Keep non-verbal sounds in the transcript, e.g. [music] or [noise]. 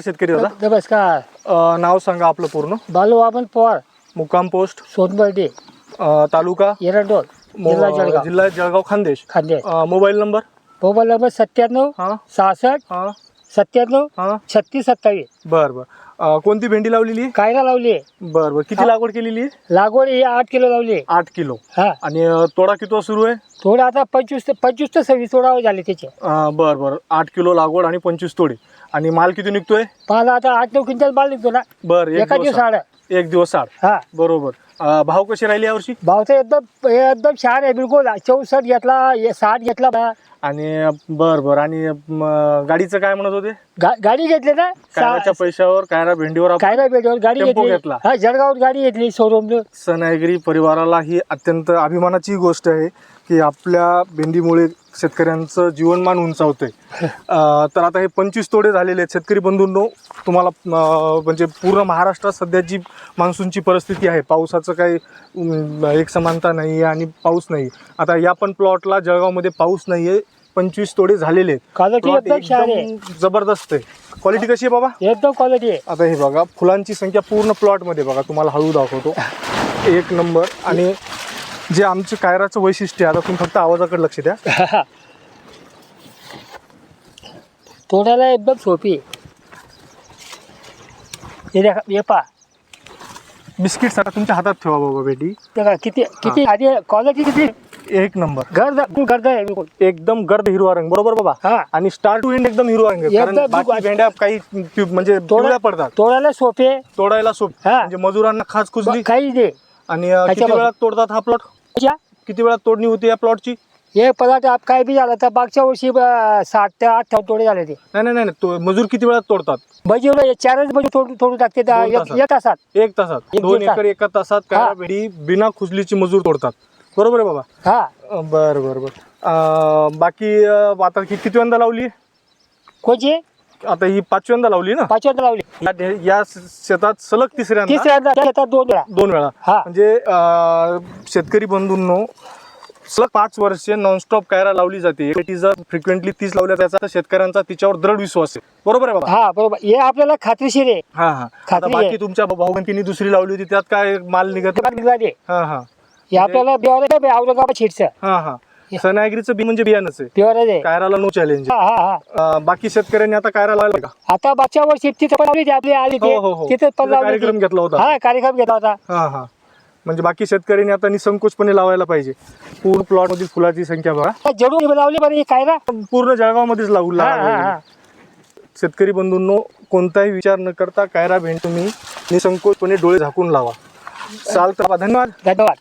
शेतकरी दादा. नमस्कार. अ, नाव सांगा आपलं पूर्ण. बालू वामन पवार. मुक्काम पोस्ट. सोनबर्डे अ, तालुका. एरंडोल मो- जिल्हा जळगाव. जिल्हा जळगाव खानदेश. खांदे अ, मोबाईल नंबर. मोबाईल नंबर सत्त्याण्णव हां. सहासष्ट हां. सत्त्याण्णव हां. छत्तीस सत्तावीस. बर बर. अ, कोणती भेंडी लावलेली? कायला लावली? बर बर. किती लागवड केलेली? आहे लागवड ही आठ किलो लावली. आठ किलो. हा. आणि अ, तोडा किती सुरू आहे? थोडं आता पंचवीस ते पंचवीस ते सव्वीस तोडावं झाले त्याचे. अ, बर बर. आठ किलो लागवड आणि पंचवीस तोडे. आणि माल किती निघतोय? मला आता आठ नऊ क्विंटल माल निघतो ना. बर एक एका दिवस दिवस आड एक दिवस आड. हा. बरोबर. अ, भाव कशी राहिली यावर्षी भाव तर एकदम एकदम छान आहे बिलकुल. चौसष्ट घेतला हे साठ घेतला. बा. आणि बर बर. आणि म, गाडीचं काय म्हणत होते? गा- गाडी घेतली ना? कायराच्या पैशावर कायरा भेंडीवर आपण काय नाही भेटवर गाडी टेम्पो घेतली. घेतला. हा जळगावात गाडी घेतली शोरूम सनायगिरी परिवाराला ही अत्यंत अभिमानाची गोष्ट आहे की आपल्या भेंडीमुळे शेतकऱ्यांचं जीवनमान उंचावतंय. [laughs] तर आता हे पंचवीस तोडे झालेले आहेत. शेतकरी बंधूंनो तुम्हाला म्हणजे पूर्ण महाराष्ट्रात सध्या जी मान्सूनची परिस्थिती आहे पावसाचं काही एक समानता नाही आहे आणि पाऊस नाही आता या पण प्लॉटला जळगावमध्ये पाऊस नाही आहे पंचवीस तोडे झालेले आहेत. जबरदस्त आहे. क्वालिटी कशी आहे बाबा? एकदम क्वालिटी आहे. आता हे बघा फुलांची संख्या पूर्ण प्लॉटमध्ये बघा तुम्हाला हळू दाखवतो. एक नंबर आणि जे आमचं कायराचं वैशिष्ट्य आहे आता तुम्ही फक्त आवाजाकडे लक्ष द्या. [laughs] तोडायला एकदम सोपी. हे देखा हे पा बिस्किट सारा तुमच्या हातात ठेवा बाबा बेटी. किती किती आधी क्वालिटी किती? एक नंबर. गर्द गर्द आहे बिलकुल. एकदम गर्द हिरवा रंग बरोबर बाबा? हा. आणि स्टार्ट टू एंड एकदम हिरवा रंग आहे. कारण एकदम बाकी भेंड्या काही म्हणजे पिवळ्या पडतात. तोडायला सोपे. तोडायला सोप. हा. म्हणजे मजूरांना खास खुजली काही दे आणि अं, किती वेळात तोडतात हा प्लॉट किती वेळात तोडणी होती या प्लॉटची हे पदार्थ आप काय बी झालं तर मागच्या वर्षी अं, सात ते आठ तोडे झाले ते. नाही नाही नाही तो- मजूर किती वेळात तोडतात? बजीवलं चारच बजी तोडून तोडून टाकते त्या दोन एक तासात. एक तासात. एक तासात. एक दोन. एकर एका तासात काय हा. भेंडी बिना खुजलीची मजूर तोडतात. बरोबर आहे बाबा? हा. अं, बरं बरं बरं. अं, बाकी अं, आता ही कितव्यांदा लावली? कोणची? आता ही पाचव्यांदा लावली ना? पाचव्यांदा लावली. या- या शेतात सलग तिसऱ्यांदा शेतात दोन वेळा. दोन वेळा. हा. म्हणजे अं, शेतकरी बंधूंनो सलग पाच वर्षे नॉनस्टॉप कायरा लावली जाते. ती जर फ्रिक्वेंटली तीच लावल्या त्याचा तर शेतकऱ्यांचा तिच्यावर दृढ विश्वास आहे. बरोबर आहे बाबा? हा बरोबर. हे आपल्याला खात्रीशीर आहे. हा हा. आता खात्री बाकी. तुमच्या भाऊबंदीने दुसरी लावली होती त्यात काय माल निघत बाकी झाले. हा हा. हे आपल्याला आहे औरंगाबाद शिडचं हा हा. सनायगिरीचं बी म्हणजे बियाणंच आहे. कायराला नो चॅलेंज हा हा हा. बाकी शेतकऱ्यांनी आता कायरा लावला का? आता मागच्या वर्षी तिथे पण लावली होती आपली आली हो हो हो. तिथे पण तिथं लावली कार्यक्रम होती. घेतला होता. हा कार्यक्रम घेतला होता. हा हा. म्हणजे बाकी शेतकऱ्यांनी आता निसंकोचपणे लावायला पाहिजे. पूर्ण प्लॉटमध्ये फुलाची संख्या बघा. जडून लावली बरं हे काय ना पूर्ण जळगाव मध्येच लागू हा हा हा. शेतकरी बंधूंनो कोणताही विचार न करता कायरा भेंड तुम्ही निसंकोचपणे डोळे झाकून लावा. चालतं धन्यवाद. धन्यवाद.